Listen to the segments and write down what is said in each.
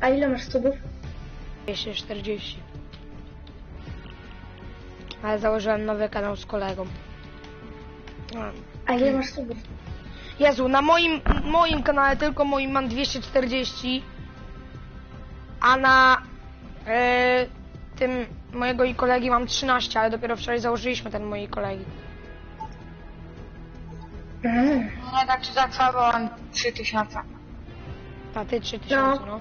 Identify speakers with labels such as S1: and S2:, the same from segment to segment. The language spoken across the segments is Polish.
S1: A ile masz subów?
S2: 240. Ale założyłem nowy kanał z kolegą. A.
S1: A ile masz subów?
S2: Jezu, na moim, moim kanale tylko moim mam 240, a na e, tym mojego i kolegi mam 13, ale dopiero wczoraj założyliśmy ten mojej kolegi.
S1: Mm.
S3: Nie, tak czy tak mam 3000.
S2: A ty 3000, no.
S1: No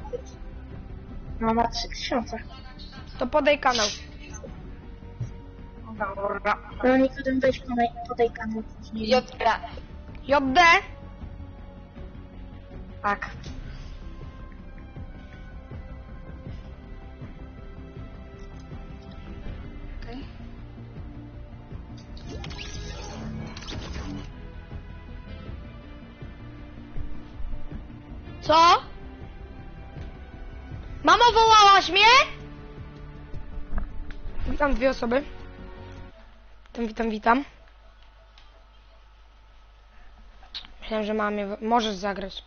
S1: ma 3000.
S2: To podaj kanał.
S3: Dobra.
S1: No Nikodem weź podaj, podaj kanał.
S3: JD.
S2: JD?
S3: Tak.
S2: Co? Mamo, wołałaś mnie? Witam dwie osoby. Witam, witam, witam. Myślałem, że mamie... Możesz zagrać.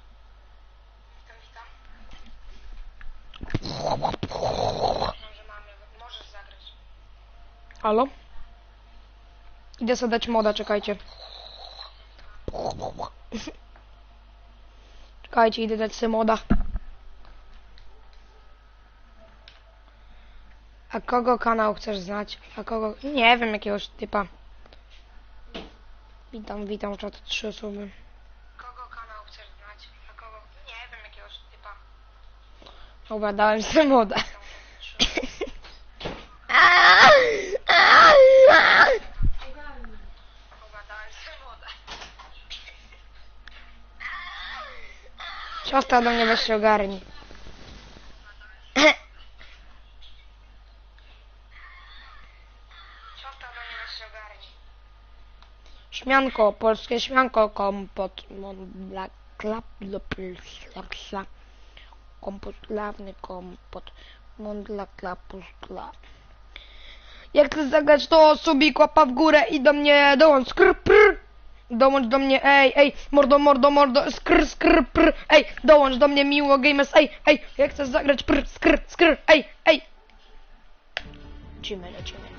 S2: Halo? Idę sobie dać moda, czekajcie. Czekajcie, idę dać sobie moda. A kogo kanał chcesz znać? A kogo... Nie wiem, jakiegoś typa. Witam, witam, czat trzy osoby. Kogo kanał chcesz znać? A kogo... Nie wiem, jakiegoś typa. Dobra, dałem sobie moda. Siostra do mnie weź się ogarni. Śmianko, polskie śmianko, kompot, mondla, klap, lopla, kompot, lawny kompot, mondla, klapus, klap. Jak chcesz zagrać, to subik, łapa w górę i do mnie dołącz, skr, prr. Dołącz do mnie, ej, ej, mordo, mordo, mordo, skr, skr, prr, ej, dołącz do mnie, miło, gamers, ej, ej, jak chcesz zagrać, prr, skr, skr, ej, ej. Lecimy, lecimy.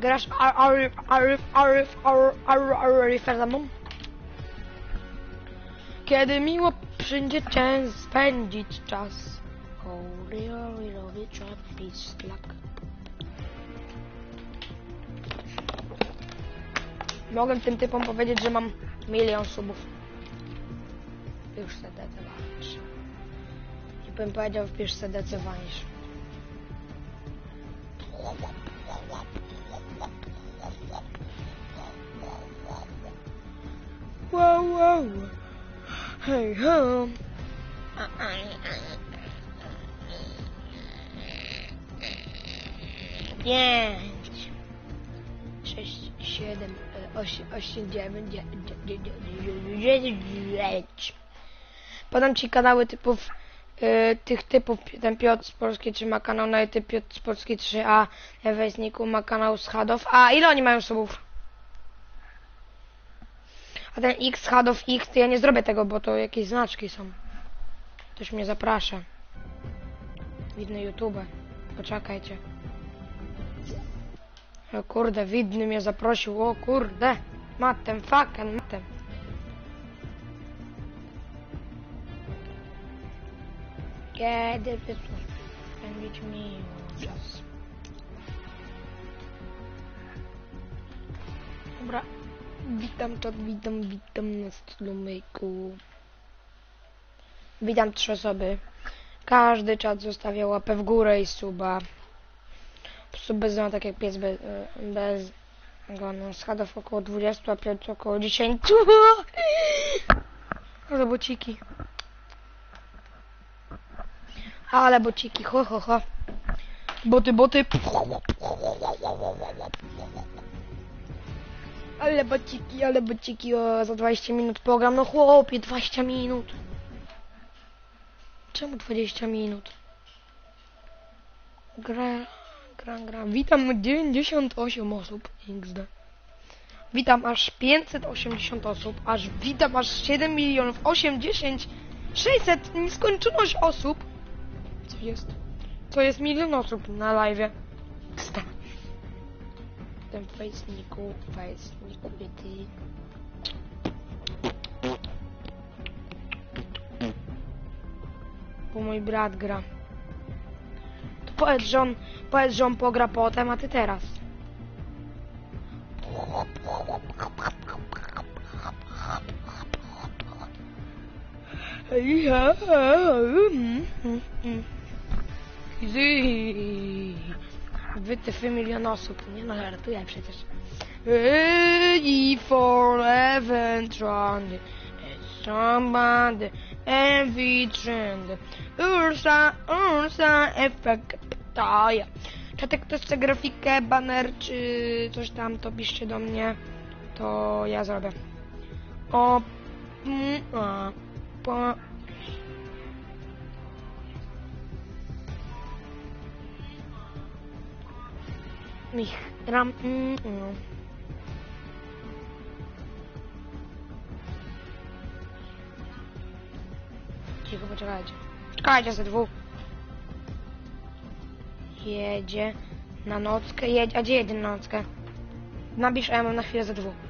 S2: Grasz ar- Arif, Arif, Arif, Arif, za mną? Kiedy miło przyjdzie czas spędzić czas. Mogę tym typom powiedzieć, że mam milion subów. Już se decydowanisz. I bym powiedział, wpisz se Wow, wow. Hey, ho. Pięć. Sześć, siedem, osiem, osiem, dziewięć, dzie- dzie- dzie- dzie- dzie- dziesięć. Podam ci kanały typów e, tych typów. Ten Piotr z Polski 3 ma kanał na YouTube, Piotr z Polski 3a, Ewesniku ma kanał z Hadow. A ile oni mają subów? Ten X, Hadow X, to ja nie zrobię tego, bo to jakieś znaczki są. Ktoś mnie zaprasza. Widny YouTube. Poczekajcie. O kurde, widny mnie zaprosił, o kurde. Matem, fucking matem. Kiedy by tu spędzić czas. Witam czat, witam, witam na strumyku. Witam trzy osoby. Każdy czat zostawia łapę w górę i suba. Sub bez zona, tak jak pies bez, bez gonu. Schadów około 20, a piąt około 10. Ale bociki. Ale bociki, ho ho ho. Boty, boty. Ale bociki, ale bociki, o, za 20 minut program. No chłopie, 20 minut. Czemu 20 minut? Gra, gra, gra. Witam 98 osób. XD. Witam aż 580 osób. Aż witam aż 7 milionów 80 600 nieskończoność osób. Co jest? To jest milion osób na live. Wsta. Ten fejsniku, fejsniku, ty. Bo mój brat gra. To powiedz, że on, powiedz, że on pogra potem, a teraz. Easy. Wytyfy milion osób. Nie no, żartuję przecież. Ready for Eventron. Somebody every trend. Ursa, Ursa, efekt. To ja. Czatek ktoś chce grafikę, baner czy coś tam, to piszcie do mnie. To ja zrobię. O, mm, a, po, mich, ram, mm, mm. Cicho, poczekajcie. Czekajcie ze dwóch. Jedzie na nockę, jedzie, a gdzie jedzie na nockę? Napisz, a ja mam na chwilę ze dwóch.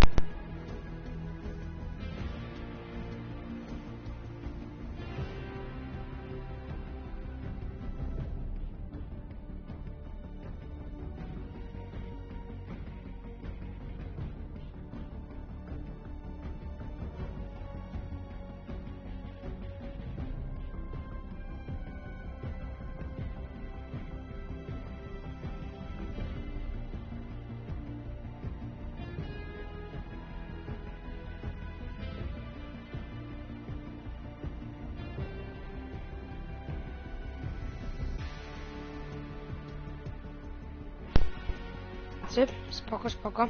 S2: Spoko, spoko.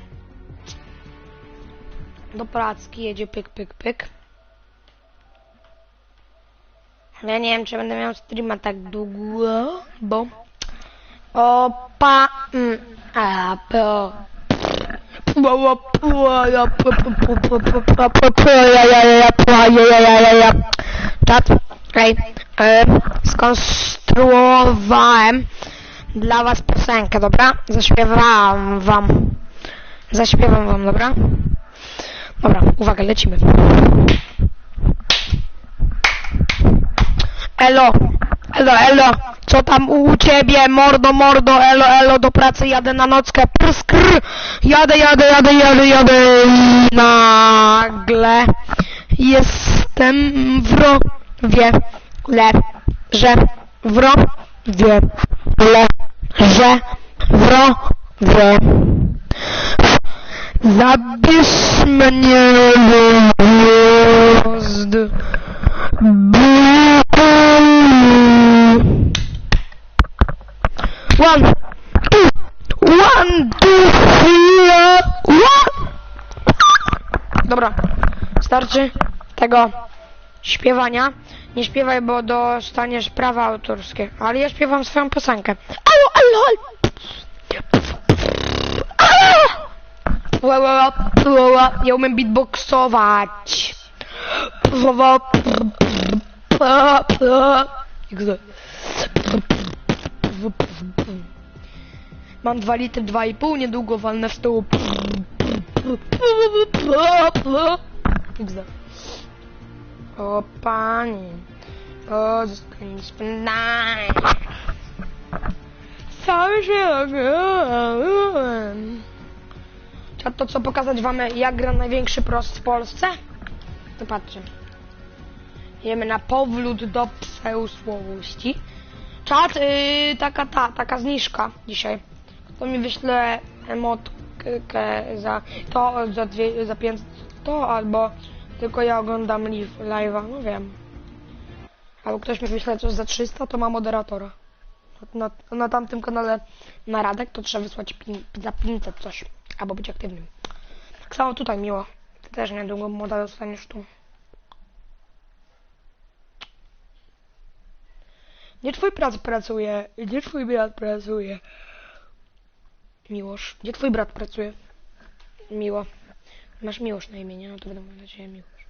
S2: Do pracki jedzie pyk, pyk, pyk. Ja nie wiem, czy będę miał streama tak długo, bo... Opa... Mm, a, po... Czat, ej, e, skonstruowałem dla was piosenkę, dobra? Zaśpiewam wam. Zaśpiewam wam, dobra? Dobra, uwaga, lecimy. Elo, elo, elo, co tam u ciebie, mordo, mordo, elo, elo, do pracy jadę na nockę, prskr, jadę, jadę, jadę, jadę, jadę nagle jestem w rowie, le, że w rowie, le, że w rowie. Zabierz mnie gwiazd. One, two, one, two, three, one. Dobra, starczy tego śpiewania. Nie śpiewaj, bo dostaniesz prawa autorskie. Ale ja śpiewam swoją piosenkę. Alo. Ja umiem beatboxować. Mam 2 litry, 2,5, niedługo walnę w stół. O panie, o zostań spędzany. Cały się. Czat to co pokazać wam jak gra największy prost w Polsce? To patrzcie. Jemy na powrót do pseusłowości. Czat, yy, taka ta, taka zniżka dzisiaj. To mi wyśle emotkę za to, za, dwie, za 500 to, albo tylko ja oglądam live, live'a, no wiem. Albo ktoś mi wyśle coś za 300, to ma moderatora. Na, na tamtym kanale na Radek to trzeba wysłać pin, za 500 coś, albo być aktywnym. Tak samo tutaj miło. Ty też niedługo moda dostaniesz tu. Gdzie twój brat pracuje? Gdzie twój brat pracuje? Miłosz. Gdzie twój brat pracuje? Miło. Masz Miłosz na imię, nie? No to mówił dla ciebie Miłosz.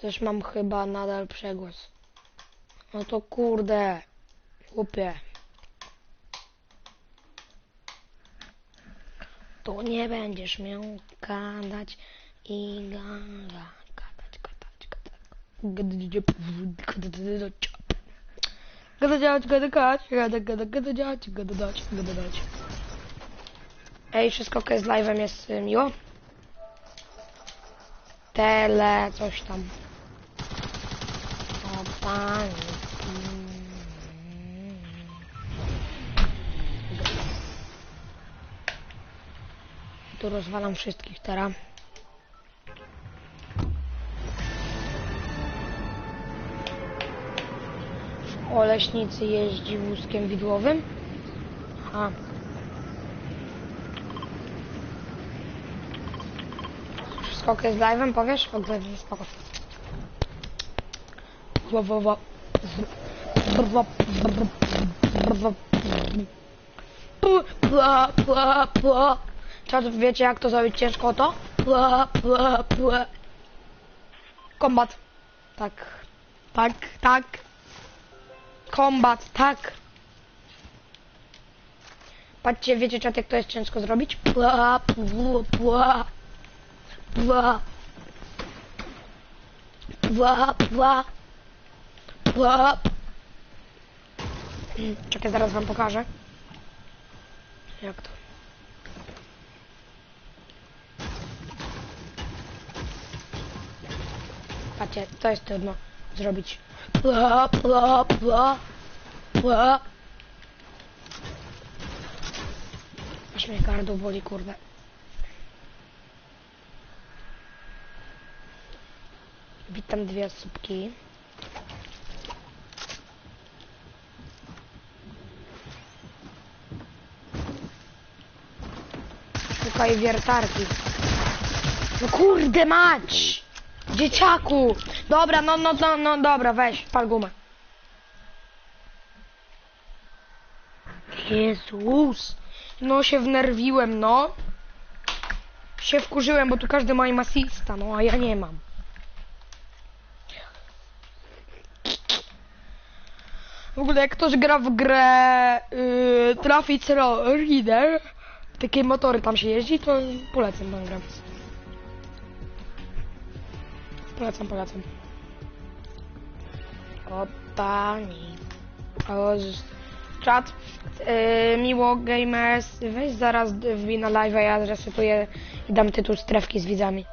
S2: Też mam chyba nadal przegłos. No to kurde. Chłopie. To nie będziesz miał gadać i gadać, gadać, gadać, gadać. Gadać, gadać, gadać, gadać, gadać, gadać. Ej, wszystko ok z live'em jest y, miło? Tele, coś tam. O pani. Tu rozwalam wszystkich teraz. O leśnicy jeździ wózkiem widłowym. Aha. Wszystko ok z live'em, powiesz? Ok, spoko. Wo, wo, wo. Wo, Czad, wiecie jak to zrobić ciężko to? Pła, pła, pła. Kombat. Tak. Tak, tak. Kombat, tak. Patrzcie, wiecie czat jak to jest ciężko zrobić? Pła, pła, pła. Pła. Pła, pła. Pła. Czekaj, zaraz wam pokażę. Jak to? Patrzcie, to jest trudno zrobić. Pła, pła, pła. Pła. Aż mnie gardło boli, kurde. Witam dwie osóbki. Szukaj wiertarki. No kurde mać! Dzieciaku! Dobra, no, no, no, no, dobra, weź, pal gumę. Jezus! No się wnerwiłem, no. Się wkurzyłem, bo tu każdy ma im asista, no a ja nie mam. W ogóle jak ktoś gra w grę yy, Traffic Reader, takie motory tam się jeździ, to polecam tę grę. Polecam, polecam. O pani. O, czat. Yy, miło gamers. Weź zaraz wbij na live, a ja zresetuję i dam tytuł strefki z widzami.